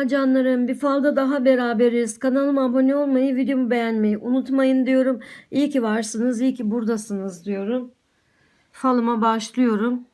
Merhaba canlarım. Bir falda daha beraberiz. Kanalıma abone olmayı, videomu beğenmeyi unutmayın diyorum. İyi ki varsınız, iyi ki buradasınız diyorum. Falıma başlıyorum.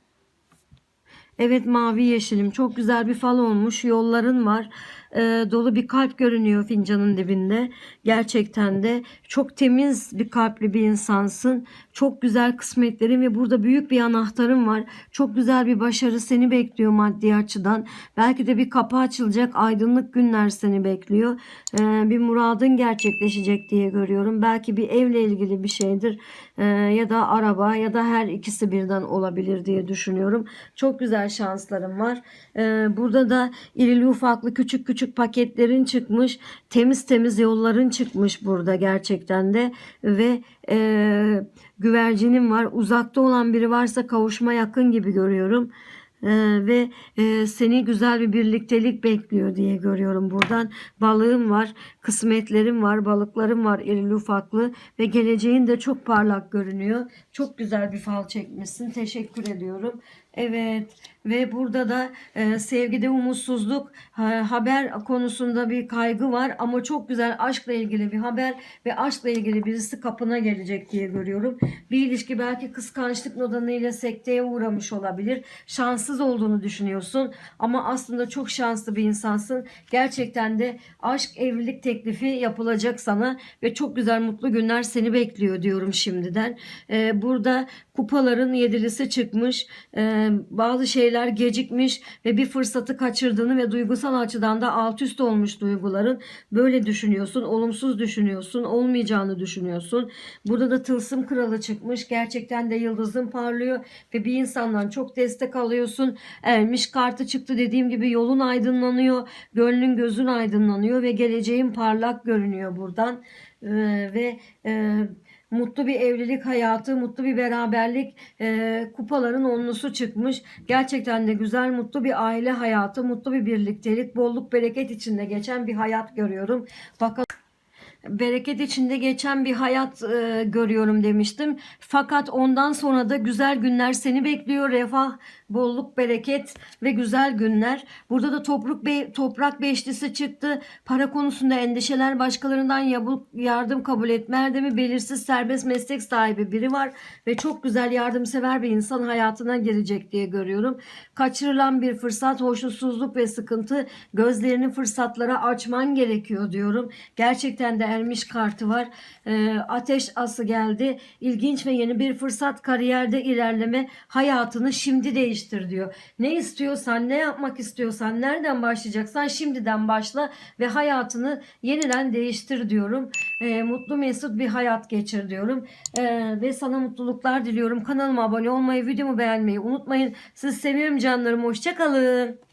Evet mavi yeşilim. Çok güzel bir fal olmuş. Yolların var. Ee, dolu bir kalp görünüyor fincanın dibinde. Gerçekten de çok temiz bir kalpli bir insansın. Çok güzel kısmetlerin ve burada büyük bir anahtarın var. Çok güzel bir başarı seni bekliyor maddi açıdan. Belki de bir kapı açılacak. Aydınlık günler seni bekliyor. Ee, bir muradın gerçekleşecek diye görüyorum. Belki bir evle ilgili bir şeydir. Ee, ya da araba ya da her ikisi birden olabilir diye düşünüyorum. Çok güzel şanslarım var. Ee, burada da irili ufaklı küçük küçük paketlerin çıkmış. Temiz temiz yolların çıkmış burada gerçekten de. Ve e, güvercinim var. Uzakta olan biri varsa kavuşma yakın gibi görüyorum. Ee, ve e, seni güzel bir birliktelik bekliyor diye görüyorum buradan. Balığım var, kısmetlerim var, balıklarım var irili ufaklı ve geleceğin de çok parlak görünüyor. Çok güzel bir fal çekmişsin. Teşekkür ediyorum. Evet ve burada da e, sevgide umutsuzluk, ha- haber konusunda bir kaygı var ama çok güzel aşkla ilgili bir haber ve aşkla ilgili birisi kapına gelecek diye görüyorum. Bir ilişki belki kıskançlık nedeniyle sekteye uğramış olabilir. Şanssız olduğunu düşünüyorsun ama aslında çok şanslı bir insansın. Gerçekten de aşk evlilik teklifi yapılacak sana ve çok güzel mutlu günler seni bekliyor diyorum şimdiden. E, burada kupaların yedilisi çıkmış. E, bazı şeyler gecikmiş ve bir fırsatı kaçırdığını ve duygusal açıdan da alt üst olmuş duyguların. Böyle düşünüyorsun, olumsuz düşünüyorsun, olmayacağını düşünüyorsun. Burada da tılsım kralı çıkmış. Gerçekten de yıldızın parlıyor ve bir insandan çok destek alıyorsun. Ermiş kartı çıktı dediğim gibi yolun aydınlanıyor, gönlün gözün aydınlanıyor ve geleceğin parlak görünüyor buradan. Ee, ve e, mutlu bir evlilik hayatı, mutlu bir beraberlik, e, kupaların onlusu çıkmış. Gerçekten de güzel, mutlu bir aile hayatı, mutlu bir birliktelik, bolluk bereket içinde geçen bir hayat görüyorum. Bakalım bereket içinde geçen bir hayat e, görüyorum demiştim. Fakat ondan sonra da güzel günler seni bekliyor. Refah, bolluk, bereket ve güzel günler. Burada da toprak be toprak beşlisi çıktı. Para konusunda endişeler, başkalarından yardım kabul etme erdemi, belirsiz serbest meslek sahibi biri var ve çok güzel yardımsever bir insan hayatına girecek diye görüyorum. Kaçırılan bir fırsat, hoşnutsuzluk ve sıkıntı gözlerini fırsatlara açman gerekiyor diyorum. Gerçekten de ermiş kartı var. Ee, ateş ası geldi. İlginç ve yeni bir fırsat kariyerde ilerleme hayatını şimdi değiştir diyor. Ne istiyorsan, ne yapmak istiyorsan, nereden başlayacaksan şimdiden başla ve hayatını yeniden değiştir diyorum. Ee, mutlu mesut bir hayat geçir diyorum. Ee, ve sana mutluluklar diliyorum. Kanalıma abone olmayı, videomu beğenmeyi unutmayın. Sizi seviyorum canlarım. Hoşçakalın.